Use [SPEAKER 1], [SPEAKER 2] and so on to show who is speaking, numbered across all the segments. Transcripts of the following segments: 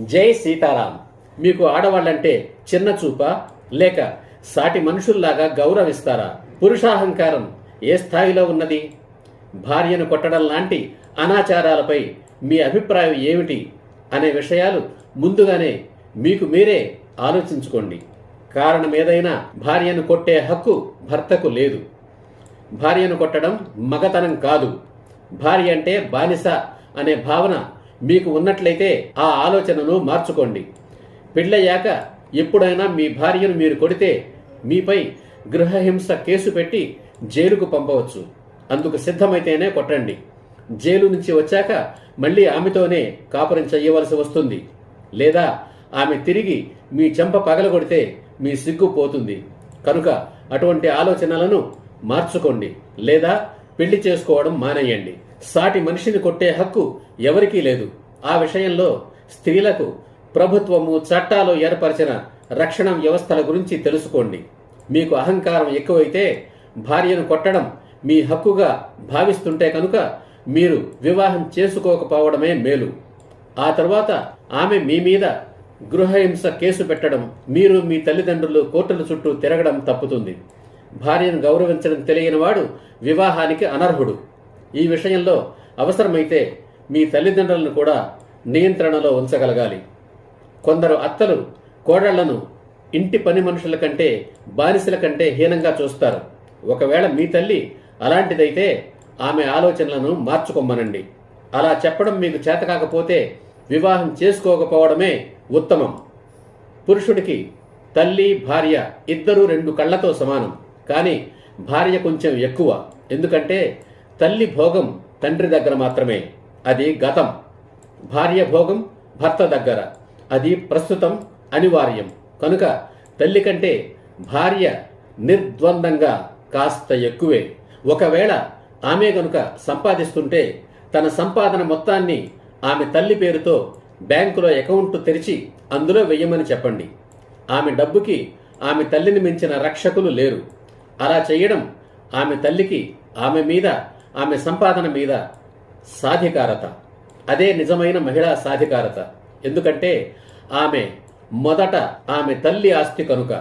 [SPEAKER 1] జై సీతారాం. మీకు ఆడవాళ్ళంటే చిన్న చూప లేక సాటి మనుషుల్లాగా గౌరవిస్తారా? పురుషాహంకారం ఏ స్థాయిలో ఉన్నది? భార్యను కొట్టడం లాంటి అనాచారాలపై మీ అభిప్రాయం ఏమిటి? అనే విషయాలు ముందుగానే మీకు మీరే ఆలోచించుకోండి. కారణం ఏదైనా భార్యను కొట్టే హక్కు భర్తకు లేదు. భార్యను కొట్టడం మగతనం కాదు. భార్య అంటే బానిస అనే భావన మీకు ఉన్నట్లయితే ఆ ఆలోచనను మార్చుకోండి. పెళ్ళయ్యాక ఎప్పుడైనా మీ భార్యను మీరు కొడితే మీపై గృహహింస కేసు పెట్టి జైలుకు పంపవచ్చు. అందుకు సిద్ధమైతేనే కొట్టండి. జైలు నుంచి వచ్చాక మళ్ళీ ఆమెతోనే కాపురం చెయ్యవలసి వస్తుంది. లేదా ఆమె తిరిగి మీ చెంప పగలగొడితే మీ సిగ్గు పోతుంది. కనుక అటువంటి ఆలోచనలను మార్చుకోండి. లేదా పెళ్ళి చేసుకోవడం మానేయండి. సాటి మనిషిని కొట్టే హక్కు ఎవరికీ లేదు. ఆ విషయంలో స్త్రీలకు ప్రభుత్వము చట్టాలు ఏర్పరిచిన రక్షణ వ్యవస్థల గురించి తెలుసుకోండి. మీకు అహంకారం ఎక్కువైతే భార్యను కొట్టడం మీ హక్కుగా భావిస్తుంటే కనుక మీరు వివాహం చేసుకోకపోవడమే మేలు. ఆ తర్వాత ఆమె మీ మీద గృహహింస కేసు పెట్టడం మీరు మీ తల్లిదండ్రులు కోర్టుల చుట్టూ తిరగడం తప్పుతుంది. భార్యను గౌరవించడం తెలియనివాడు వివాహానికి అనర్హుడు. ఈ విషయంలో అవసరమైతే మీ తల్లిదండ్రులను కూడా నియంత్రణలో ఉంచగలగాలి. కొందరు అత్తలు కోడళ్ళను ఇంటి పని మనుషుల కంటే బానిసల కంటే హీనంగా చూస్తారు. ఒకవేళ మీ తల్లి అలాంటిదైతే ఆమె ఆలోచనలను మార్చుకోమ్మనండి అలా చెప్పడం మీకు చేత కాకపోతే వివాహం చేసుకోకపోవడమే ఉత్తమం. పురుషుడికి తల్లి భార్య ఇద్దరూ రెండు కళ్ళతో సమానం. కానీ భార్య కొంచెం ఎక్కువ. ఎందుకంటే తల్లి భోగం తండ్రి దగ్గర మాత్రమే. అది గతం. భార్య భోగం భర్త దగ్గర. అది ప్రస్తుతం అనివార్యం. కనుక తల్లి కంటే భార్య నిర్ద్వందంగా కాస్త ఎక్కువే. ఒకవేళ ఆమె గనుక సంపాదిస్తుంటే తన సంపాదన మొత్తాన్ని ఆమె తల్లి పేరుతో బ్యాంకులో అకౌంట్ తెరిచి అందులో వెయ్యమని చెప్పండి. ఆమె డబ్బుకి ఆమె తల్లిని మించిన రక్షకులు లేరు. అలా చేయడం ఆమె తల్లికి ఆమె మీద ఆమె సంపాదన మీద సాధికారత. అదే నిజమైన మహిళా సాధికారత. ఎందుకంటే ఆమె మొదట ఆమె తల్లి ఆస్తి కనుక.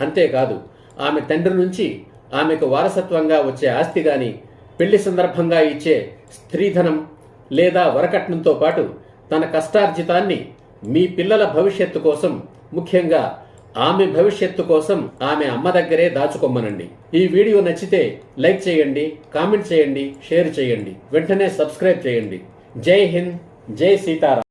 [SPEAKER 1] అంతేకాదు ఆమె తండ్రి నుంచి ఆమెకు వారసత్వంగా వచ్చే ఆస్తి గాని పెళ్ళి సందర్భంగా ఇచ్చే స్త్రీధనం లేదా వరకట్నంతో పాటు తన కష్టార్జితాన్ని మీ పిల్లల భవిష్యత్తు కోసం ముఖ్యంగా ఆమె భవిష్యత్తు కోసం ఆమె అమ్మ దగ్గరే దాచుకోమ్మనండి ఈ వీడియో నచ్చితే లైక్ చేయండి కామెంట్ చేయండి షేర్ చేయండి. వెంటనే సబ్స్క్రైబ్ చేయండి. జై హింద్ జై సీతారాం.